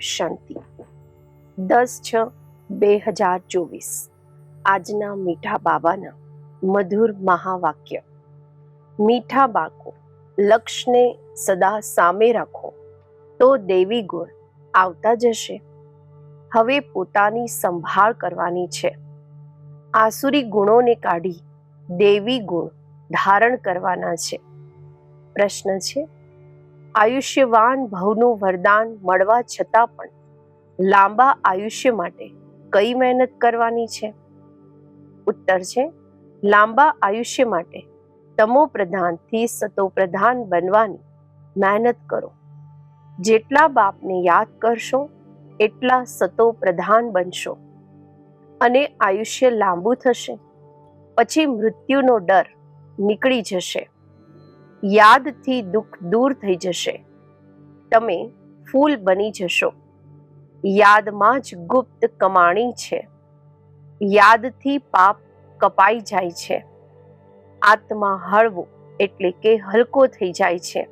શાંતિ. દસ છ બે હજાર ચોવીસ. આજના મીઠા બાબાના મધુર મહાવાક્ય. મીઠા બાળકો લક્ષ્યને સદા સામે રાખો, તો દેવી ગુણ આવતા જશે. હવે પોતાની સંભાળ કરવાની છે. આસુરી ગુણોને કાઢી દેવી ગુણ ધારણ કરવાના છે. પ્રશ્ન છે આયુષ્યવાન ભવનું વરદાન મળવા છતાં પણ લાંબા આયુષ્ય માટે કઈ મહેનત કરવાની છે? ઉત્તર છે, લાંબા આયુષ્ય માટે તમો પ્રધાનથી સતો પ્રધાન બનવાની મહેનત કરો. જેટલા બાપને યાદ કરશો, એટલા સતો પ્રધાન બનશો. અને આયુષ્ય લાંબુ થશે. પછી મૃત્યુનો ડર નીકળી જશે. યાદથી દુઃખ દૂર થઈ જશે. તમે ફૂલ બની જશો. યાદમાં જ ગુપ્ત કમાણી છે. યાદથી પાપ કપાઈ જાય છે. આત્મા હળવો એટલે કે હલકો થઈ જાય છે.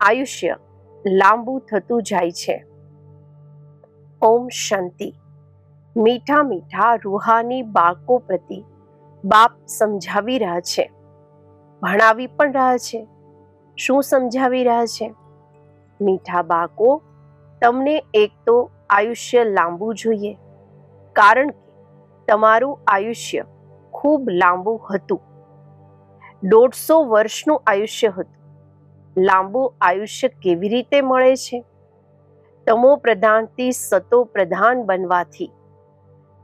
આયુષ્ય લાંબુ થતું જાય છે. ઓમ શાંતિ. મીઠા મીઠા રૂહાની બાળકો પ્રતિ બાપ સમજાવી રહ્યા છે. ભણાવી પણ રહ્યા છે. શું સમજાવી રહ્યા છે? મીઠા બાળકો, તમને એક તો આયુષ્ય લાંબુ જોઈએ. કારણ કે તમારું આયુષ્ય ખૂબ લાંબુ હતું. દોઢસો વર્ષનું આયુષ્ય હતું. લાંબુ આયુષ્ય કેવી રીતે મળે છે? તમો પ્રધાનથી સતો પ્રધાન બનવાથી.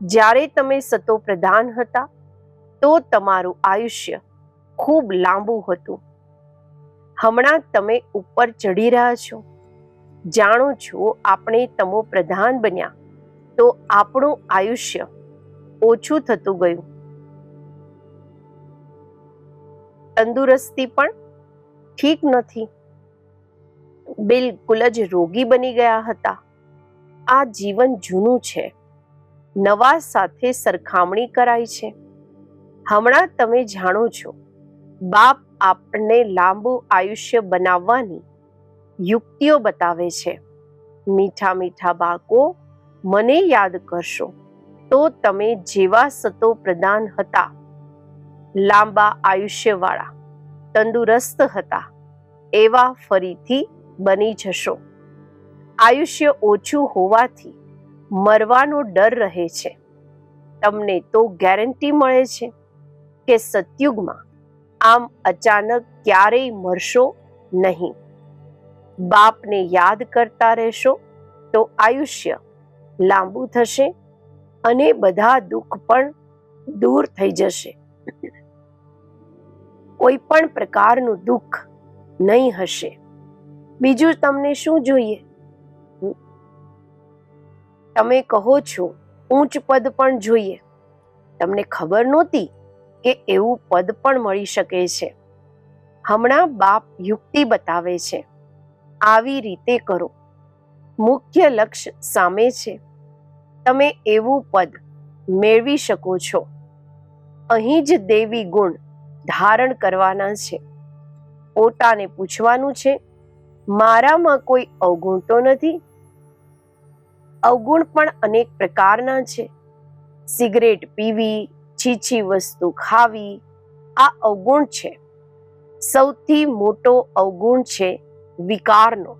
જ્યારે તમે સતો પ્રધાન હતા, તો તમારું આયુષ્ય ખૂબ લાંબુ હતું. હમણાં તમે ઉપર ચડી રહ્યા છો. જાણો છો આપણે તમો પ્રધાન બન્યા. તો આપણું આયુષ્ય ઓછું થતું ગયું. તંદુરસ્તી પણ ઠીક નથી. બિલકુલ જ રોગી બની ગયા હતા. આ જીવન જૂનું છે. નવા સાથે સરખામણી કરાય છે. હમણાં તમે જાણો છો બાપ આપણને લાંબુ આયુષ્ય બનાવવાની યુક્તિઓ બતાવે છે. મીઠા મીઠા બાળકો, મને યાદ કરશો, તો તમે જેવા સતો પ્રદાન હતા. લાંબા આયુષ્યવાળા, તંદુરસ્ત હતા, એવા ફરીથી બની જશો. આયુષ્ય ઓછું હોવાથી મરવાનો ડર રહે છે. તમને તો ગેરંટી મળે છે કે સતયુગમાં આમ અચાનક ક્યારેય મરશો નહીં. બાપને યાદ કરતા રહેશો તો આયુષ્ય લાંબુ થશે અને બધા દુઃખ પણ દૂર થઈ જશે. કોઈ પણ પ્રકારનું દુઃખ નહીં હશે. બીજું તમને શું જોઈએ? તમે કહો છો, ઊંચ પદ પણ જોઈએ. તમને ખબર નહોતી કે એવું પદ પણ મળી શકે છે. હમણાં બાપ યુક્તિ બતાવે છે. આવી રીતે કરો. મુખ્ય લક્ષ્ય સામે છે. તમે એવું પદ મેળવી શકો છો. અહીં જ દેવી ગુણ ધારણ કરવાના છે. પોતાને પૂછવાનું છે, મારામાં કોઈ અવગુણ તો નથી? અવગુણ પણ અનેક પ્રકારના છે. સિગરેટ પીવી છીછી વસ્તુ ખાવી આ અવગુણ છે. સૌથી મોટો અવગુણ છે વિકારનો,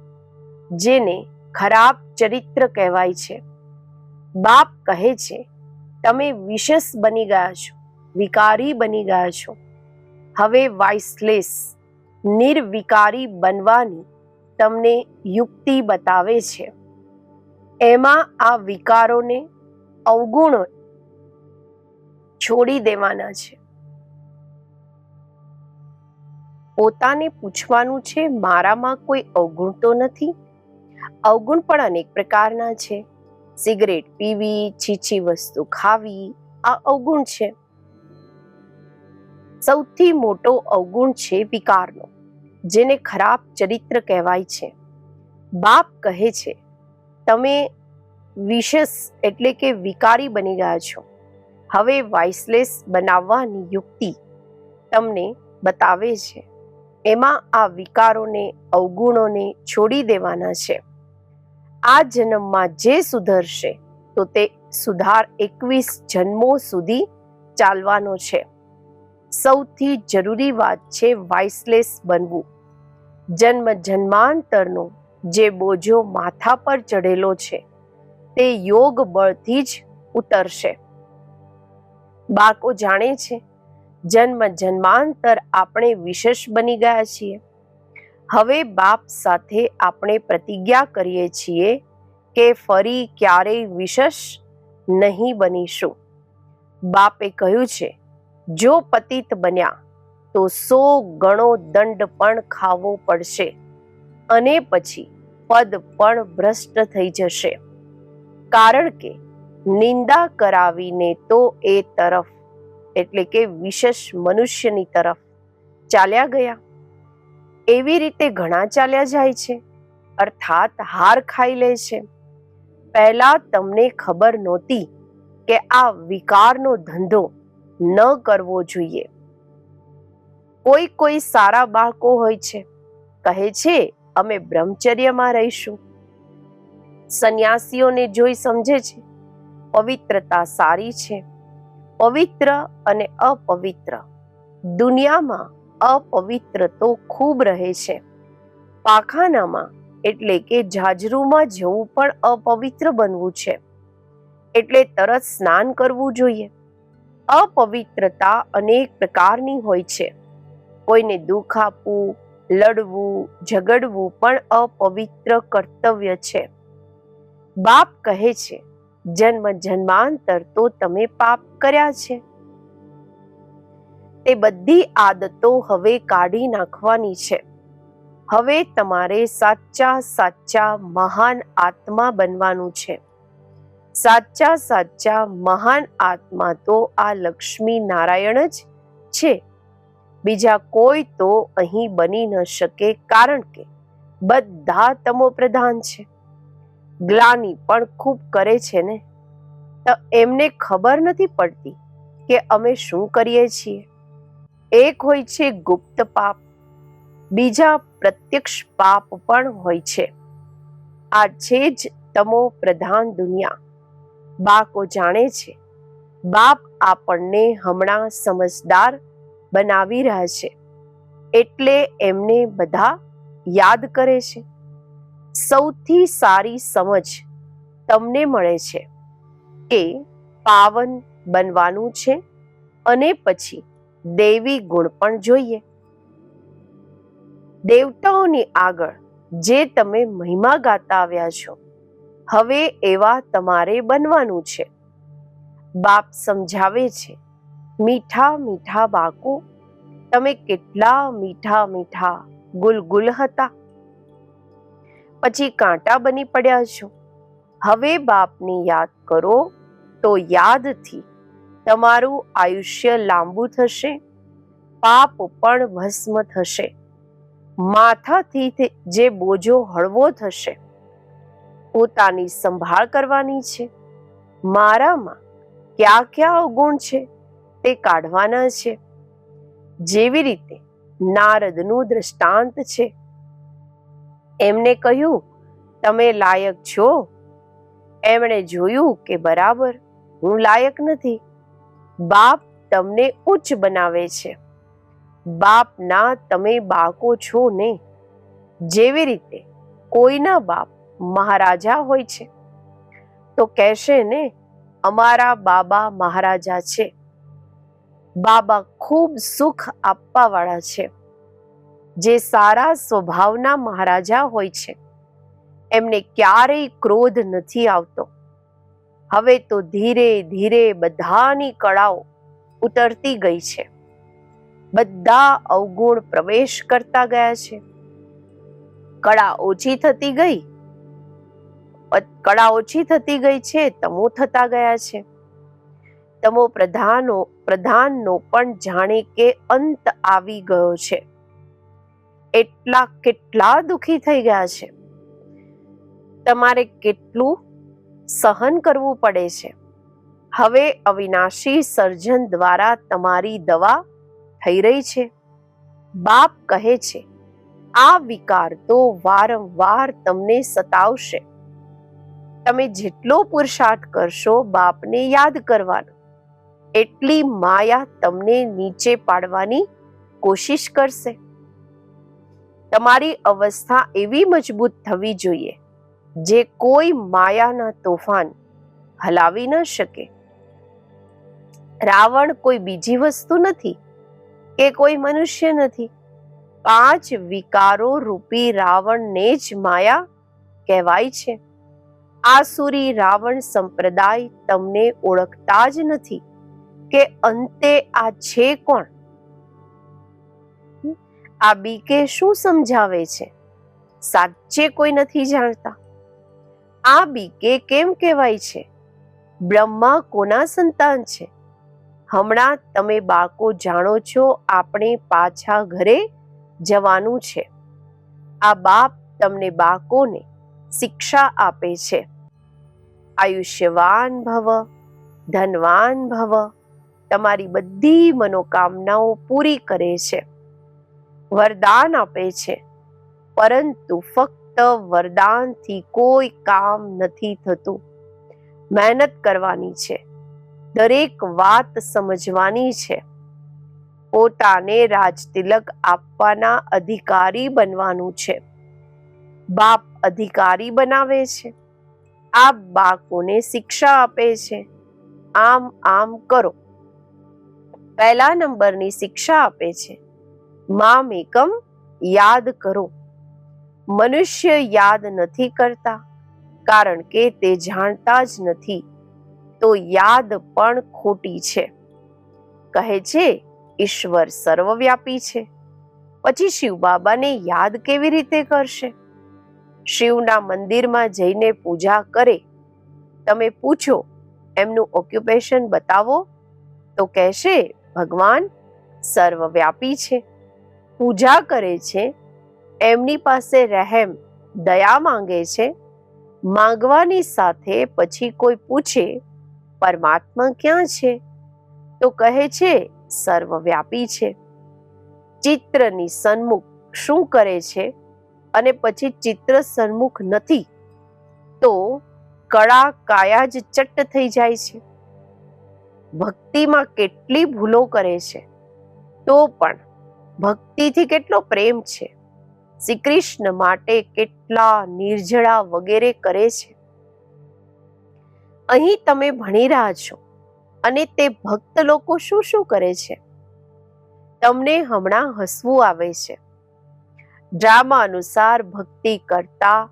જેને ખરાબ ચરિત્ર કહેવાય છે. બાપ કહે છે, તમે વિશેષ બની ગયા છો, વિકારી બની ગયા છો. હવે વાઇસલેસ, નિર્વિકારી બનવાની તમને યુક્તિ બતાવે છે. એમાં આ વિકારોને અવગુણો છોડી દેવાના છે. પોતાને પૂછવાનું છે, મારામાં કોઈ અવગુણ તો નથી? અવગુણ પણ અનેક પ્રકારના છે. સિગરેટ પીવી છીછી વસ્તુ ખાવી, આ અવગુણ છે. સૌથી મોટો અવગુણ છે વિકારનો, જેને ખરાબ ચરિત્ર કહેવાય છે. બાપ કહે છે, તમે વિશેષ એટલે કે વિકારી બની ગયા છો. હવે વાઇસલેસ બનાવવાની યુક્તિ તમને બતાવે છે. એમાં આ વિકારોને, અવગુણોને છોડી દેવાના છે. આ જન્મમાં જે સુધરશે, તો તે સુધાર એકવીસ જન્મો સુધી ચાલવાનો છે. સૌથી જરૂરી વાત છે વાઇસલેસ બનવું. જન્મ જન્માંતરનો જે બોજો માથા પર ચઢેલો છે, તે યોગ બળથી જ ઉતરશે. બાળકો જાણે છે, જન્મ જન્માંતર આપણે વિશેષ બની ગયા છીએ. હવે બાપ સાથે આપણે પ્રતિજ્ઞા કરીએ છીએ કે ફરી ક્યારેય વિશેષ નહીં બનીશું. બાપે કહ્યું છે, જો પતિત બન્યા, તો સો ગણો દંડ પણ ખાવો પડશે અને પછી પદ પણ ભ્રષ્ટ થઈ જશે. કારણ કે નિંદા કરાવીને તો એ તરફ, એટલે કે વિશેષ મનુષ્યની તરફ ચાલ્યા ગયા. એવી રીતે ઘણા ચાલ્યા જાય છે, અર્થાત હાર ખાઈ લે છે. પહેલા તમને ખબર નહોતી કે આ વિકારનો ધંધો ન કરવો જોઈએ. કોઈ કોઈ સારા બાળકો હોય છે, કહે છે, અમે બ્રહ્મચર્યમાં રહીશું. સંન્યાસીઓને જોઈ સમજે છે પવિત્રતા સારી છે. પવિત્ર અને અપવિત્ર. દુનિયામાં અપવિત્ર તો ખૂબ રહે છે. પાખાનામાં એટલે કે જાજરૂમાં જવું પણ અપવિત્ર બનવું છે. એટલે તરત સ્નાન કરવું જોઈએ. અપવિત્રતા અનેક પ્રકારની હોય છે. કોઈને દુઃખ આપવું, લડવું, ઝઘડવું પણ અપવિત્ર કર્તવ્ય છે. બાપ કહે છે જન્મ જન્માંતર તો તમે પાપ કર્યા છે. તે બધી આદતો હવે કાઢી નાખવાની છે. હવે તમારે સાચા સાચા મહાન આત્મા બનવાનું છે. સાચા સાચા મહાન આત્મા તો આ લક્ષ્મી નારાયણ જ છે. બીજા કોઈ તો અહીં બની ન શકે કારણ કે બધા તમો પ્રધાન છે. ગ્લાની પણ ખૂબ કરે છે ને? તો એમને ખબર નથી પડતી કે અમે શું કરીએ છીએ. એક હોય છે ગુપ્ત પાપ, બીજા પ્રત્યક્ષ પાપ પણ હોય છે. આ છે જ તમો પ્રધાન દુનિયા. બાકો જાણે છે, બાપ આપણને હમણાં સમજદાર બનાવી રહ્યા છે. એટલે એમને બધા યાદ કરે છે. સૌથી સારી સમજ તમને મળે છે કે પાવન બનવાનું છે અને પછી દેવી ગુણ પણ જોઈએ. દેવતાઓની આગળ જે તમે મહિમા ગાતા આવ્યા છો, હવે એવા તમારે બનવાનું છે. બાપ સમજાવે છે, મીઠા મીઠા બાળકો, તમે કેટલા મીઠા મીઠા ગુલગુલ હતા. પછી કાંટા બની પડ્યા છો. હવે બાપની યાદ કરો તો યાદથી તમારું આયુષ્ય લાંબુ થશે. પાપ પણ ભસ્મ થશે. માથાથી જે બોજો હળવો થશે. પોતાની સંભાળ કરવાની છે. મારામાં કયા કયા અવગુણ છે તે કાઢવાના છે. જેવી રીતે નારદનું દ્રષ્ટાંત છે. એમને કહ્યું, તમે લાયક છો. એમણે જોયું કે બરાબર, હું લાયક નથી. બાપ તમને ઉચ્ચ બનાવે છે. બાપના તમે બાળકો છો ને. જેવી રીતે કોઈના બાપ મહારાજા હોય છે, તો કહેશે ને, અમારા બાબા મહારાજા છે. બાબા ખૂબ સુખ આપવા વાળા છે. જે સારા સ્વભાવના મહારાજા હોય છે. એમને ક્યારેય ક્રોધ નથી આવતો. હવે તો ધીરે ધીરે બધાની કળાઓ ઉતરતી ગઈ છે. બધા અવગુણ પ્રવેશ કરતા ગયા છે. કળા ઓછી થતી ગઈ? કળા ઓછી થતી ગઈ છે, તમો થતા ગયા છે. તમો પ્રધાનો, પ્રધાનનો પણ જાણે કે અંત આવી ગયો છે. એટલા કેટલા દુખી થઈ ગયા છે. તમારે કેટલું સહન કરવું પડે છે. હવે અવિનાશી સર્જન દ્વારા તમારી દવા થઈ રહી છે. બાપ કહે છે, આ વિકાર તો વારંવાર તમને સતાવશે. તમે જેટલો પુરુષાર્થ કરશો બાપને યાદ કરવાનો. એટલી માયા તમને નીચે પાડવાની કોશિશ કરશે. તમારી અવસ્થા એવી મજબૂત થવી જોઈએ, જે કોઈ માયાના તોફાન હલાવી ન શકે. રાવણ કોઈ બીજી વસ્તુ નથી કે કોઈ મનુષ્ય નથી. પાંચ વિકારો રૂપી રાવણને જ માયા કહેવાય છે. આસુરી રાવણ સંપ્રદાય તમને ઓળખતા જ નથી કે અંતે આ છે કોણ? આ બીકે શું સમજાવે છે? સાચે કોઈ નથી જાણતા. આ બીકે કેમ કહેવાય છે? બ્રહ્મા કોના સંતાન છે? હમણાં તમે બાળકો જાણો છો આપણે પાછા ઘરે જવાનું છે. આ બાપ તમને બાળકોને શિક્ષા આપે છે. આયુષ્યવાન ભવ, ધનવાન ભવ, તમારી બધી મનોકામનાઓ પૂરી કરે છે. વરદાન આપે છે. પરંતુ ફક્ત વરદાનથી કોઈ કામ નથી થતું. મહેનત કરવાની છે. દરેક વાત સમજવાની છે. પોતાને રાજતિલક આપવાના અધિકારી બનવાનું છે. બાપ અધિકારી બનાવે છે. આપ બાળકોને શિક્ષા આપે છે. આમ આમ કરો. પહેલા નંબરની શિક્ષા આપે છે. મામ એકમ યાદ કરો. મનુષ્ય યાદ નથી કરતા, કારણ કે તે જાણતા જ નથી. તો યાદ પણ ખોટી છે. કહે છે, ઈશ્વર સર્વવ્યાપી છે. પછી શિવ બાબાને યાદ કેવી રીતે કરશે? શિવના મંદિરમાં જઈને પૂજા કરે. તમે પૂછો, એમનું ઓક્યુપેશન બતાવો? તો કહેશે, ભગવાન સર્વવ્યાપી છે. પૂજા કરે છે, એમની પાસે રહેમ, દયા માંગે છે, માંગવાની સાથે પછી કોઈ પૂછે, પરમાત્મા ક્યાં છે? તો કહે છે, સર્વવ્યાપી છે. ચિત્રની સન્મુખ શું કરે છે? અને પછી ચિત્ર સન્મુખ નથી. તો કળા કાયા જ ચટ્ટ થઈ જાય છે. ભક્તિમાં કેટલી ભૂલો કરે છે. તો પણ ભક્તિથી કેટલો પ્રેમ છે? શ્રી કૃષ્ણ માટે કેટલા નિર્જળા વગેરે કરે છે? અહીં તમે ભણી રહ્યા છો અને તે ભક્ત લોકો શું શું કરે છે? તમને હમણાં હસવું આવે છે. ડ્રામા અનુસાર ભક્તિ કરતા,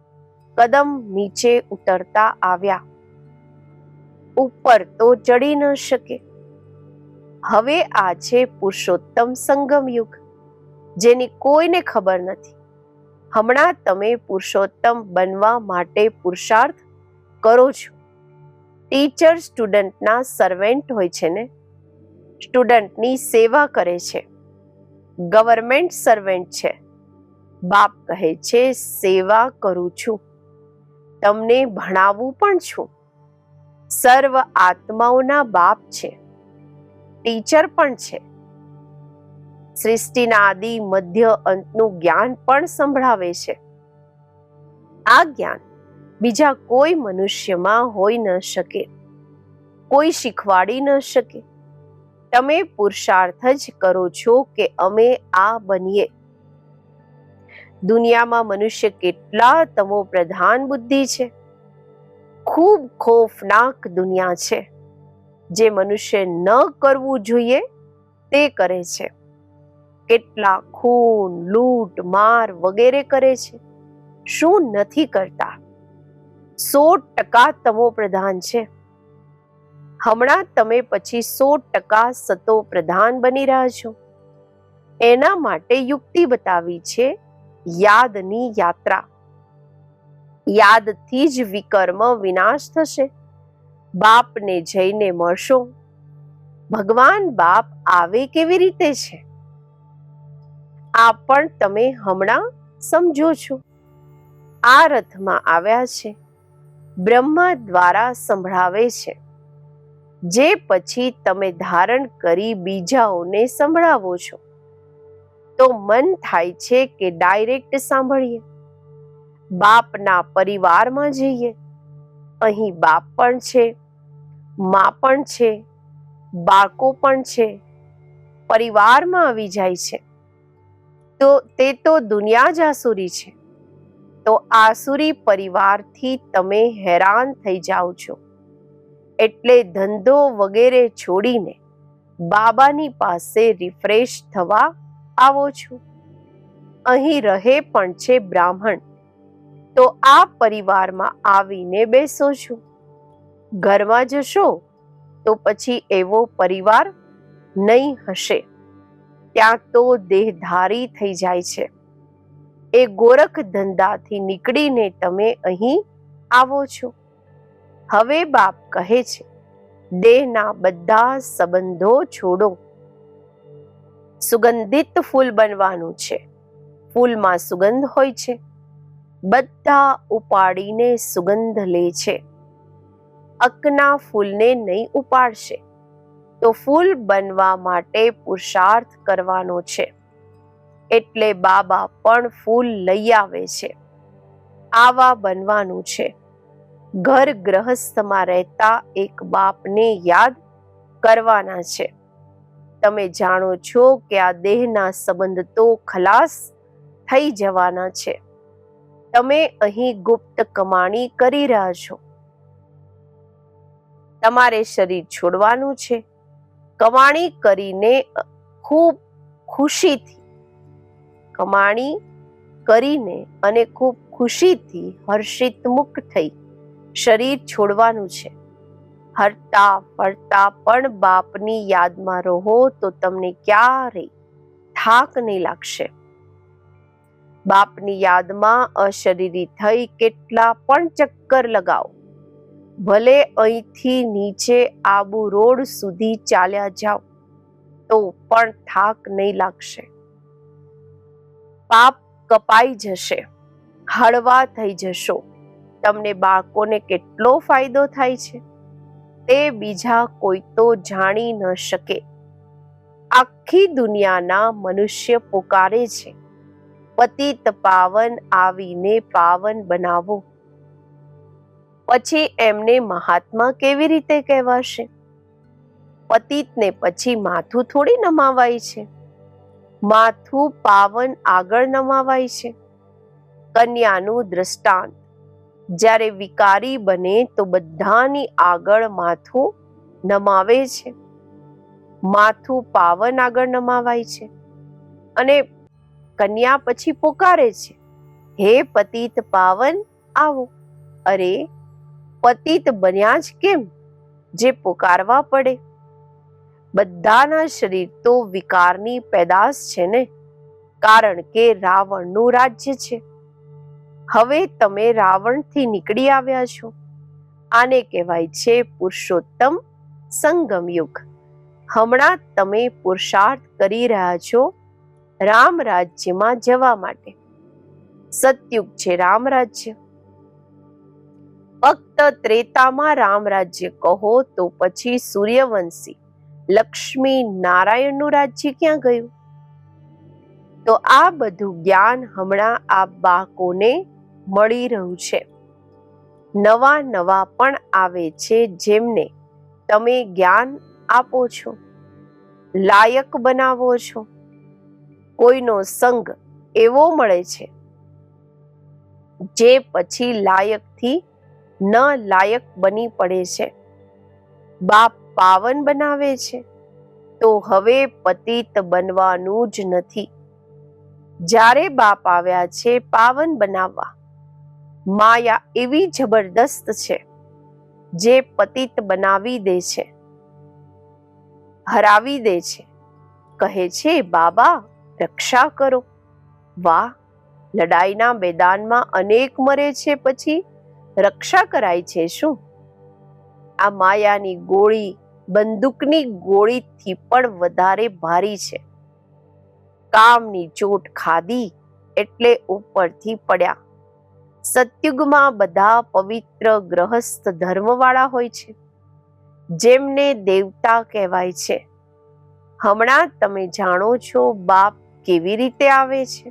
કદમ નીચે ઉતરતા આવ્યા. ઉપર તો ચડી ન શકે. હવે આ છે પુરુષોત્તમ સંગમ યુગ જેની કોઈને ખબર નથી. હમણાં તમે પુરુષોત્તમ બનવા માટે પુરુષાર્થ કરો છો. ટીચર સ્ટુડન્ટના સર્વેન્ટ હોય છે ને? સ્ટુડન્ટની સેવા કરે છે. ગવર્મેન્ટ સર્વેન્ટ છે. બાપ કહે છે, સેવા કરું છું. તમને ભણાવું પણ છું. સર્વ આત્માઓના બાપ છે. ટીચર પણ છે. સૃષ્ટિના આદિ, મધ્ય અંતનું જ્ઞાન પણ સંભળાવે છે. આ જ્ઞાન બીજા કોઈ મનુષ્યમાં હોઈ ન શકે. કોઈ શીખવાડી ન શકે. તમે પુરુષાર્થ જ કરો છો કે અમે આ બનીએ. દુનિયામાં મનુષ્ય કેટલા તમો પ્રધાન બુદ્ધિ છે. ખૂબ ખોફનાક દુનિયા છે. જે મનુષ્ય ન કરવું જોઈએ તે કરે છે. કેટલા ખૂન, લૂંટ, માર વગેરે કરે છે? શું નથી કરતા? સો ટકા તમો પ્રધાન છે. હમણાં તમે પછી સો ટકા સતો પ્રધાન બની રહ્યા છો. એના માટે યુક્તિ બતાવી છે યાદની યાત્રા. યાદથી જ વિકર્મ વિનાશ થશે. બાપને જઈને મળશો. ભગવાન બાપ આવે કેવી રીતે છે? આ પણ તમે હમણાં સમજો છો. આ રથમાં આવ્યા છે. બ્રહ્મા દ્વારા સંભળાવે છે. જે પછી તમે ધારણ કરી બીજાઓને સંભળાવો છો. તો મન થાય છે કે ડાયરેક્ટ સાંભળીએ. બાપના પરિવારમાં જઈએ. અહીં બાપ પણ છે, મા પણ છે, બાળકો પણ છે. પરિવારમાં આવી જાય છે. તો તે તો દુનિયા જ આસુરી છે. તો આસુરી પરિવારથી તમે હેરાન થઈ જાઓ છો. એટલે ધંધો વગેરે છોડીને બાબાની પાસે રિફ્રેશ થવા આવો છો. અહીં રહે પણ છે બ્રાહ્મણ. તો આ પરિવારમાં આવીને બેસો છો. ઘરમાં જશો તો પછી એવો પરિવાર નહીં હશે. ત્યાં તો દેહધારી થઈ જાય છે. એ ગોરખ ધંધાથી નીકળીને તમે અહીં આવો છો. હવે બાપ કહે છે, દેહના બધા સંબંધો છોડો. સુગંધિત ફૂલ બનવાનું છે. ફૂલમાં સુગંધ હોય છે. બધા ઉપાડીને સુગંધ લે છે. અકના ફૂલને નહીં ઉપાડશે. તો ફૂલ બનવા માટે પુરુષાર્થ કરવાનો છે. એટલે બાબા પણ ફૂલ લઈ આવે છે. આવા બનવાનું છે. ઘર ગ્રહસ્થમાં રહેતા એક બાપને યાદ કરવાના છે. તમે જાણો છો કે આ દેહના સંબંધ તો ખલાસ થઈ જવાના છે. તમે અહીં ગુપ્ત કમાણી કરી રહ્યા છો. તમારે શરીર છોડવાનું છે. કમાણી કરીને ખૂબ ખુશીથી, કમાણી કરીને અને ખૂબ ખુશીથી હર્ષિત મુખ થઈ શરીર છોડવાનું છે. હરતા ફરતા પણ બાપની યાદમાં રહો તો તમને ક્યારેય થાક નહીં લાગશે. બાપની યાદમાં અશરીરી થઈ કેટલા પણ ચક્કર લગાવો. ભલે અહીંથી નીચે આબુ રોડ સુધી ચાલ્યા જાઓ, તો પણ થાક નહીં લાગશે. પાપ કપાઈ જશે, હળવા થઈ જશો. તમને બાળકોને કેટલો ફાયદો થાય છે? તે બીજા કોઈ તો જાણી ન શકે. આખી દુનિયાના મનુષ્ય પુકારે છે. પતિત પાવન આવીને પાવન બનાવો. પછી એમને મહાત્મા કેવી રીતે કહેવાશે? પતિતને પછી માથું થોડી નમાવાય છે. માથું પાવન આગળ નમાવાય છે. કન્યાનું દ્રષ્ટાંત. જ્યારે વિકારી બને તો બધાની આગળ માથું નમાવે છે. માથું પાવન આગળ નમાવાય છે. અને કન્યા પછી પોકારે છે. હે પતિત પાવન, આવો. અરે પતિત બન્યા જ કેમ? જે પોકારવા પડે. બધાના શરીર તો વિકારની પેદાશ છે ને? કારણ કે રાવણનું રાજ્ય છે. હવે તમે રાવણથી નીકળી આવ્યા છો. આને કહેવાય છે પુરુષોત્તમ સંગમ યુગ. હમણાં તમે પુરુષાર્થ કરી રહ્યા છો રામ રાજ્યમાં જવા માટે. સતયુગ છે રામ રાજ્ય. ફક્ત ત્રેતામાં રામ રાજ્ય કહો તો પછી સૂર્યવંશી. લક્ષ્મી નારાયણનું રાજ્ય ક્યાં ગયું? તો આ બધું જ્ઞાન હમણાં આ બાળકોને મળી રહ્યું છે. નવા નવા પણ આવે છે જેમને તમે જ્ઞાન આપો છો, લાયક બનાવો છો. કોઈનો સંગ એવો મળે છે, જે પછી લાયકથી ન લાયક બની પડે છે. બાપ પાવન બનાવે છે, તો હવે પતિત બનવાનું જ નથી. જ્યારે બાપ આવ્યા છે પાવન બનાવવા, માયા એવી જબરદસ્ત છે, જે પતિત બનાવી દે છે, હરાવી દે છે. કહે છે, બાબા, રક્ષા કરો. વાહ, લડાઈના મેદાનમાં અનેક મરે છે પછી રક્ષા કરાય છે શું? આ માયાની ગોળી બંદૂકની ગોળીથી પણ વધારે ભારી છે. કામની ચોટ ખાધી એટલે ઉપરથી પડ્યા. સત્યુગમાં બધા પવિત્ર ગ્રહસ્થ ધર્મવાળા હોય છે. જેમને દેવતા કહેવાય છે. હમણાં તમે જાણો છો બાપ કેવી રીતે આવે છે?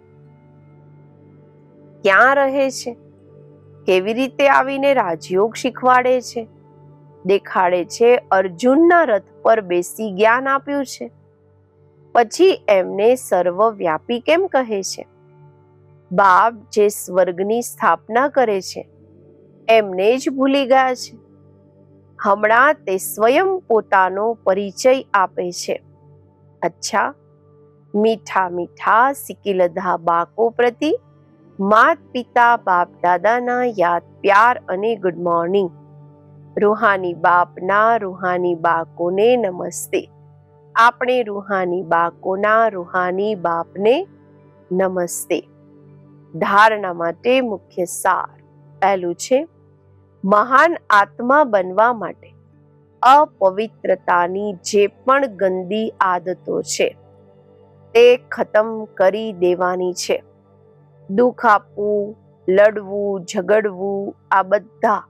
ક્યાં રહે છે? કેવી રીતે આવીને રાજયોગ શીખવાડે છે? દેખાડે છે અર્જુનના રથ પર બેસી જ્ઞાન આપ્યું છે. પછી એમને સર્વવ્યાપી કેમ કહે છે? બાપ જે સ્વર્ગની સ્થાપના કરે છે, એમને જ ભૂલી ગયા છે. હમણાં તે સ્વયં પોતાનો પરિચય આપે છે. અચ્છા, મીઠા મીઠા સિકિલધા બાકો પ્રતિ માત પિતા બાપ દાદાના યાદ, પ્યાર અને ગુડ મોર્નિંગ રૂહાની બાપના રૂહાની બાકોને નમસ્તે. આપણે રૂહાની બાકોના રૂહાની બાપને નમસ્તે. ધારણા માટે મુખ્ય સાર પહેલું છે, મહાન આત્મા બનવા માટે. અપવિત્રતાની જે પણ ગંદી આદતો છે, તે ખતમ કરી દેવાની છે. દુઃખ આપવું, લડવું, ઝઘડવું, આ બધા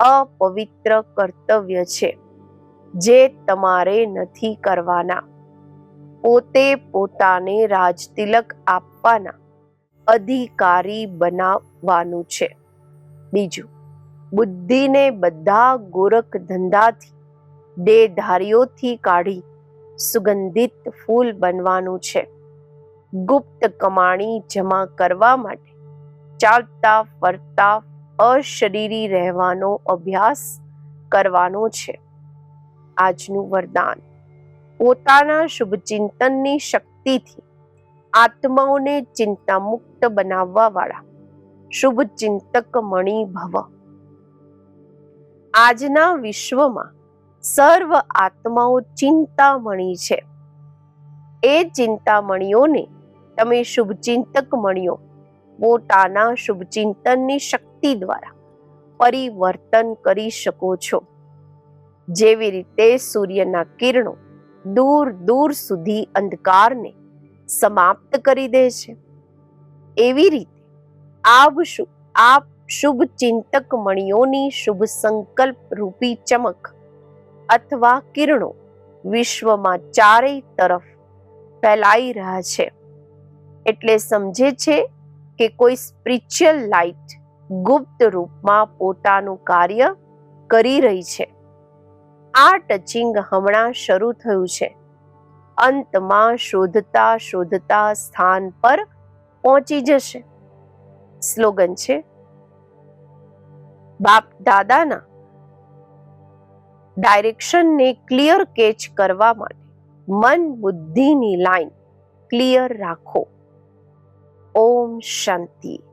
અપવિત્ર કર્તવ્ય છે, જે તમારે નથી કરવાના. પોતે પોતાને રાજતિલક આપવાના અધિકારી બનાવવાનું છે. બીજું, બુદ્ધિને બધા ગોરખ ધંધાથી દેધારીઓથી કાઢી સુગંધિત ફૂલ બનવાનું છે. ગુપ્ત કમાણી જમા કરવા માટે ચાલતા, ફરતા, અશરીરી રહેવાનો અભ્યાસ કરવાનો છે. આજનું વરદાન. પોતાના શુભ ચિંતનની શક્તિથી આત્માઓને ચિંતા મુક્ત બનાવવા વાળા શુભ મણી ભવ. આજના વિશ્વમાં સર્વ આત્માઓ ચિંતામણી છે. એ ચિંતામણીઓને તમે શુભચિંતક મણીઓ પોતાના શુભચિંતનની શક્તિ દ્વારા પરિવર્તન કરી શકો છો. જેવી રીતે સૂર્યના કિરણો દૂર દૂર સુધી અંધકારને સમાપ્ત કરી દે છે. એવી રીતે આપ આપ શુભ ચિંતક મણીઓની શુભ સંકલ્પ રૂપી ચમક અથવા કિરણો વિશ્વમાં ચારેય તરફ ફેલાઈ રહ્યા છે. એટલે સમજે છે કે કોઈ સ્પિરિચ્યુઅલ લાઇટ ગુપ્ત રૂપમાં પોતાનું કાર્ય કરી રહી છે. આ ટચિંગ હમણાં શરૂ થયું છે. અંતમાં શોધતા શોધતા સ્થાન પર પહોંચી જશે. સ્લોગન છે, બાપ દાદાના ડાયરેક્શનને ક્લિયર કેચ કરવા માટે મન બુદ્ધિની લાઈન ક્લિયર રાખો. ઓમ શાંતિ.